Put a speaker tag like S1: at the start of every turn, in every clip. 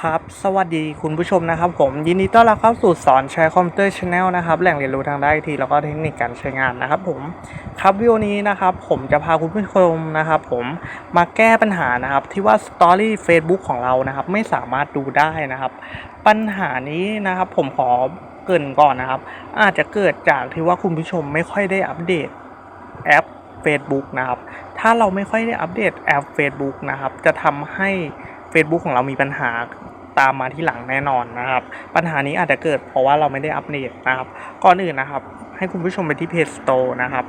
S1: ครับ สวัสดีคุณผู้ชมนะครับ ผมยินดีต้อนรับเข้าสู่สอนแชร์คอมพิวเตอร์ชาแนลนะครับแหล่งเรียนรู้ทางด้านไอทีแล้วก็เทคนิคการใช้งานนะครับผมครับวิดีโอนี้นะครับผมจะพาคุณผู้ชมนะครับผมมาแก้ปัญหานะครับที่ว่า Story Facebook ของเรานะครับไม่สามารถดูได้นะครับ ปัญหานี้นะครับผมขอเกรินก่อนนะครับ อาจจะเกิดจากที่ว่าคุณผู้ชมไม่ค่อยได้อัปเดตแอป Facebook นะครับ ถ้าเราไม่ค่อยได้อัปเดตแอป Facebook นะครับ จะทำให้ Facebook ของเรามีปัญหา ตามมาที่หลังแน่นอนนะครับ ปัญหานี้อาจจะเกิดเพราะว่าเราไม่ได้อัปเดตนะครับ ก่อนอื่นนะครับ ให้คุณผู้ชมไปที่ Play Store นะครับ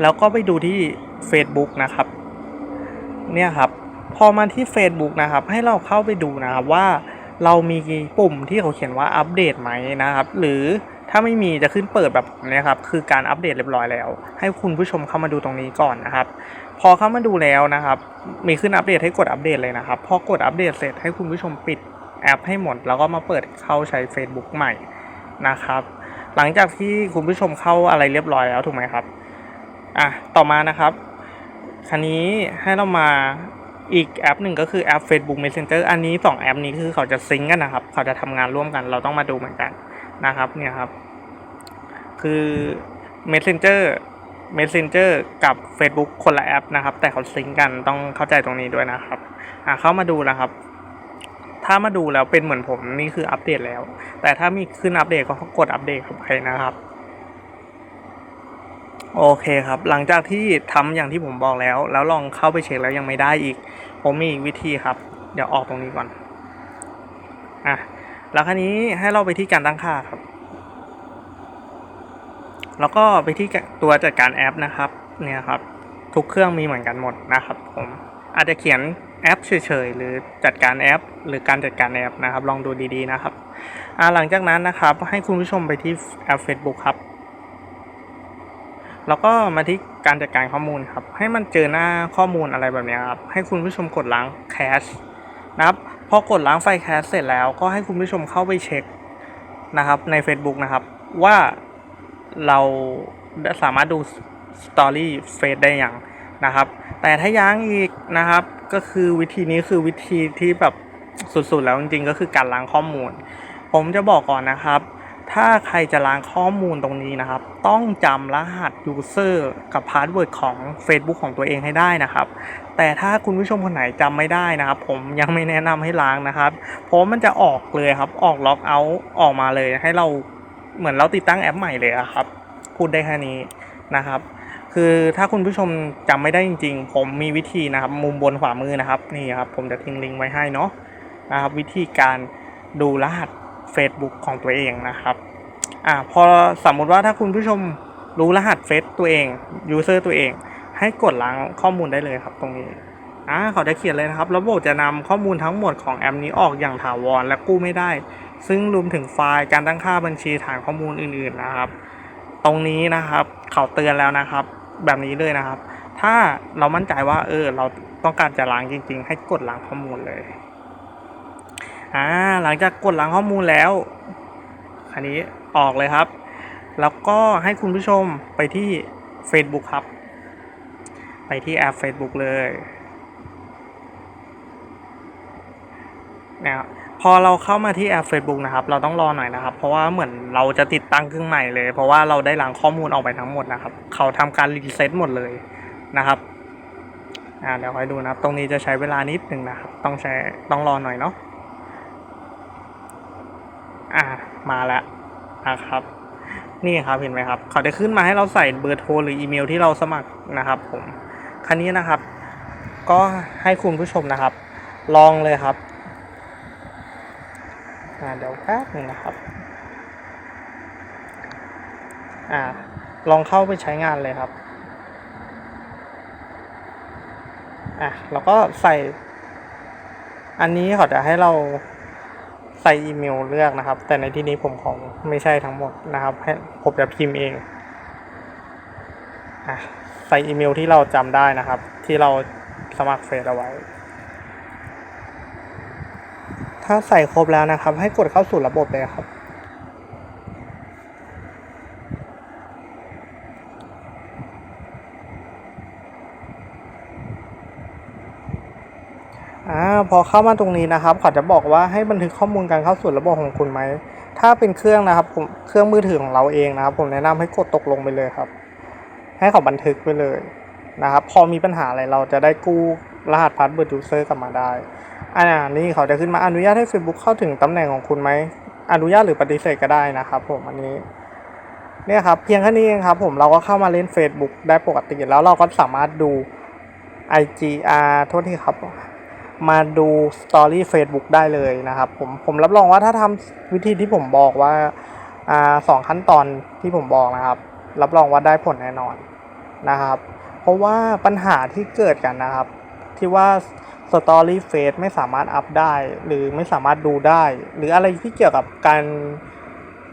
S1: แล้วก็ไปดูที่ Facebook นะครับ เนี่ยครับ พอมาที่ Facebook นะครับ ให้เราเข้าไปดูนะครับว่าเรามีปุ่มที่เขาเขียนว่าอัปเดตไหมนะครับ หรือ ถ้าไม่มีจะขึ้นเปิดแบบนี่ยครับ คือการอัปเดตเรียบร้อยแล้ว ให้คุณผู้ชมเข้ามาดูตรงนี้ก่อนนะครับ พอเข้ามาดูแล้วนะครับ มีขึ้นอัปเดตให้กดอัปเดตเลยนะครับ พอกดอัปเดตเสร็จให้คุณผู้ชมปิดแอปให้หมด แล้วก็มาเปิดเข้าใช้ Facebook ใหม่นะครับ หลังจากที่คุณผู้ชมเข้าอะไรเรียบร้อยแล้วถูกไหมครับ อะ ต่อมานะครับ คันนี้ให้เรามาอีกแอปหนึ่งก็คือแอป Facebook Messenger อันนี้ 2 แอปนี้คือเขาจะซิงกันนะครับ เขาจะทำงานร่วมกัน เราต้องมาดูเหมือนกันนะครับ เนี่ยครับ คือ Messenger Messenger กับ Facebook คนละแอปนะครับ แต่เขาซิงกันต้องเข้าใจตรงนี้ด้วยนะครับอะเข้ามาดูนะครับ ถ้ามาดูแล้วเป็นเหมือนผมนี่คืออัปเดตแล้ว แต่ถ้ามีขึ้นอัปเดตก็กดอัปเดตเข้าไปนะครับโอเคครับ หลังจากที่ทำอย่างที่ผมบอกแล้ว แล้วลองเข้าไปเช็คแล้วยังไม่ได้อีก ผมมีอีกวิธีครับ เดี๋ยวออกตรงนี้ก่อน อะ แล้วคราวนี้ให้เราไปที่การตั้งค่าครับ แล้วก็ไปที่ตัวจัดการแอปนะครับเนี่ยครับทุกเครื่องมีเหมือนกันหมดนะครับผมอาจจะเขียนแอปเฉยๆหรือจัดการแอป หรือการจัดการแอปนะครับ ลองดูดีๆนะครับหลังจากนั้นนะครับให้คุณผู้ชมไปที่แอป Facebook ครับ แล้วก็มาที่การจัดการข้อมูลครับ ให้มันเจอหน้าข้อมูลอะไรแบบนี้ครับให้คุณผู้ชมกดล้างแคชนะครับพอกดล้างไฟล์แคชเสร็จแล้วก็ให้คุณผู้ชมเข้าไปเช็คนะครับใน Facebook นะครับว่า เราสามารถดูสตอรี่เฟซได้อย่างนะครับ แต่ถ้ายังอีกนะครับ ก็คือวิธีนี้คือวิธีที่แบบสุดๆแล้วจริงๆ ก็คือการล้างข้อมูล ผมจะบอกก่อนนะครับ ถ้าใครจะล้างข้อมูลตรงนี้นะครับ ต้องจำรหัส user กับ password ของ Facebook ของตัวเองให้ได้นะครับ แต่ถ้าคุณผู้ชมคนไหนจำไม่ได้นะครับ ผมยังไม่แนะนำให้ล้างนะครับ เพราะมันจะออกเลยครับ ออกล็อกเอาท์ออกมาเลยให้เรา เหมือนเราติดตั้งแอปใหม่เลยอะครับพูดได้แค่นี้นะครับ คือถ้าคุณผู้ชมจำไม่ได้จริง ๆ ผมมีวิธีนะครับ มุมบนขวามือนะครับนี่ครับผมจะทิ้งลิงก์ไว้ให้เนาะนะครับ วิธีการดูรหัส Facebook ของตัวเองนะครับอ่าพอสมมติว่าถ้าคุณผู้ชมรู้รหัสเฟซตัวเองยูเซอร์ตัวเอง ให้กดล้างข้อมูลได้เลยครับตรงนี้อ่าเขาจะเขียนเลยนะครับ ระบบจะนำข้อมูลทั้งหมดของแอปนี้ออกอย่างถาวรและกู้ไม่ได้ ซึ่งรวมถึงไฟล์การตั้งค่าบัญชีฐานข้อมูลอื่นๆนะครับ ตรงนี้นะครับเขาเตือนแล้วนะครับ แบบนี้เลยนะครับ ถ้าเรามั่นใจว่าเออเราต้องการจะล้างจริง ๆ ให้กดล้างข้อมูลเลยอ่าหลังจากกดล้างข้อมูลแล้วอันนี้ออกเลยครับ แล้วก็ให้คุณผู้ชมไปที่ Facebook ครับ ไปที่แอป Facebook เลยเนี่ยพ อเราเข้ามาที่แอป Facebook นะครับ เราต้องรอหน่อยนะครับ เพราะว่าเหมือนเราจะติดตั้งเครื่องใหม่เลย เพราะว่าเราได้ล้างข้อมูลออกไปทั้งหมดนะครับ เขาทำการรีเซ็ตหมดเลยนะครับอ่าเดี๋ยวคอยดูนะครับ ตรงนี้จะใช้เวลานิดหนึ่งนะครับ ต้องใช้ต้องรอหน่อยเนาะอ่ามาแล้วนะครับ นี่ครับเห็นไหมครับ เขาจะขึ้นมาให้เราใส่เบอร์โทรหรืออีเมลที่เราสมัครนะครับ ผมคันนี้นะครับ ก็ให้คุณผู้ชมนะครับ ลองเลยครับ อ่าเดี๋ยวแป๊บหนึงนะครับอ่าลองเข้าไปใช้งานเลยครับอะแล้วก็ใส่ อันนี้เขาจะให้เราใส่อีเมลเลือกนะครับ แต่ในที่นี้ผมของไม่ใช่ทั้งหมดนะครับให้ผมจะพิมพ์เองอะใส่อีเมลที่เราจำได้นะครับ ที่เราสมัครเฟซเอาไว้ ถ้าใส่ครบแล้วนะครับ ให้กดเข้าสู่ระบบเลยครับ อ่า พอเข้ามาตรงนี้นะครับเขาจะบอกว่าให้บันทึกข้อมูลการเข้าสู่ระบบของคุณไหม ถ้าเป็นเครื่องนะครับผมเครื่องมือถือของเราเองนะครับ ผมแนะนำให้กดตกลงไปเลยครับ ให้เขาบันทึกไปเลยนะครับ พอมีปัญหาอะไรเราจะได้กู้รหัสพาสเวิร์ดยูเซอร์กลับมาได้ อันนี้เขาจะขึ้นมาอนุญาตให้ Facebook เข้าถึงตำแหน่งของคุณไหม อนุญาตหรือปฏิเสธก็ได้นะครับผมอันนี้เนี่ยครับเพียงแค่นี้เองครับผมเราก็เข้ามาเล่น Facebook ได้ปกติแล้วเราก็สามารถดู IGR โทษทีครับ มาดูสตอรี่ Facebook ได้เลยนะครับผมผมรับรองว่าถ้าทำวิธีที่ผมบอกว่าอ่าสองขั้นตอนที่ผมบอกนะครับ รับรองว่าได้ผลแน่นอนนะครับ เพราะว่าปัญหาที่เกิดกันนะครับ ที่ว่า สตอรี่เฟซไม่สามารถอัพได้ หรือไม่สามารถดูได้ หรืออะไรที่เกี่ยวกับการ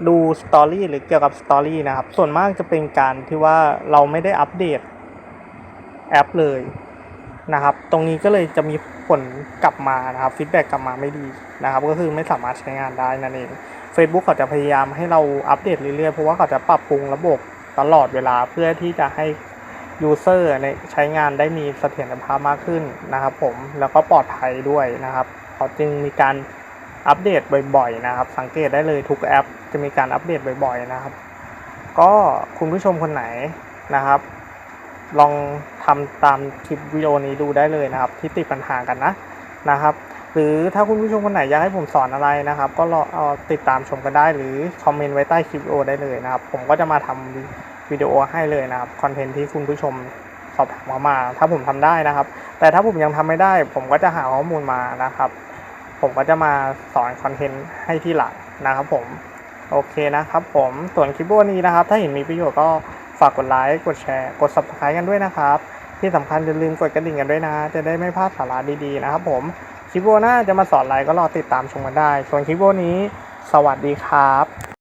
S1: ดูสตอรี่หรือเกี่ยวกับสตอรี่นะครับ ส่วนมากจะเป็นการที่ว่าเราไม่ได้อัปเดตแอปเลยนะครับ ตรงนี้ก็เลยจะมีผลกลับมานะครับฟีดแบ็กกลับมาไม่ดีนะครับ ก็คือไม่สามารถใช้งานได้นั่นเอง Facebook เขาจะพยายามให้เราอัปเดตเรื่อยๆ เพราะว่าเขาจะปรับปรุงระบบตลอดเวลาเพื่อที่จะให้ ยูเซอร์ในใช้งานได้มีเสถียรภาพมากขึ้นนะครับผมแล้วก็ปลอดภัยด้วยนะครับเขาจึงมีการอัปเดตบ่อยๆนะครับ สังเกตได้เลยทุกแอปจะมีการอัปเดตบ่อย ๆนะครับ ก็คุณผู้ชมคนไหนนะครับ ลองทำตามคลิปวิดีโอนี้ดูได้เลยนะครับ ที่ติดปัญหากันนะนะครับ หรือถ้าคุณผู้ชมคนไหนอยากให้ผมสอนอะไรนะครับ ก็รอเอาติดตามชมกันได้หรือคอมเมนต์ไว้ใต้คลิปวิดีโอได้เลยนะครับ ผมก็จะมาทำ วิดีโอให้เลยนะครับคอนเทนต์ที่คุณผู้ชมสอบถามมามาถ้าผมทำได้นะครับ แต่ถ้าผมยังทำไม่ได้ ผมก็จะหาข้อมูลมานะครับ ผมก็จะมาสอนคอนเทนต์ให้ที่หลังนะครับผม โอเคนะครับผม ส่วนคลิปวิดีโอนี้นะครับ ถ้าเห็นมีประโยชน์ก็ฝากกดไลค์ กดแชร์ กด subscribe กันด้วยนะครับ ที่สำคัญอย่าลืมกดกระดิ่งกันด้วยนะ จะได้ไม่พลาดสาระดีๆนะครับ ผม คลิปวิดีโอหน้าจะมาสอนอะไรก็รอติดตามชมกันได้ ส่วนคลิปวิดีโอนี้ สวัสดีครับ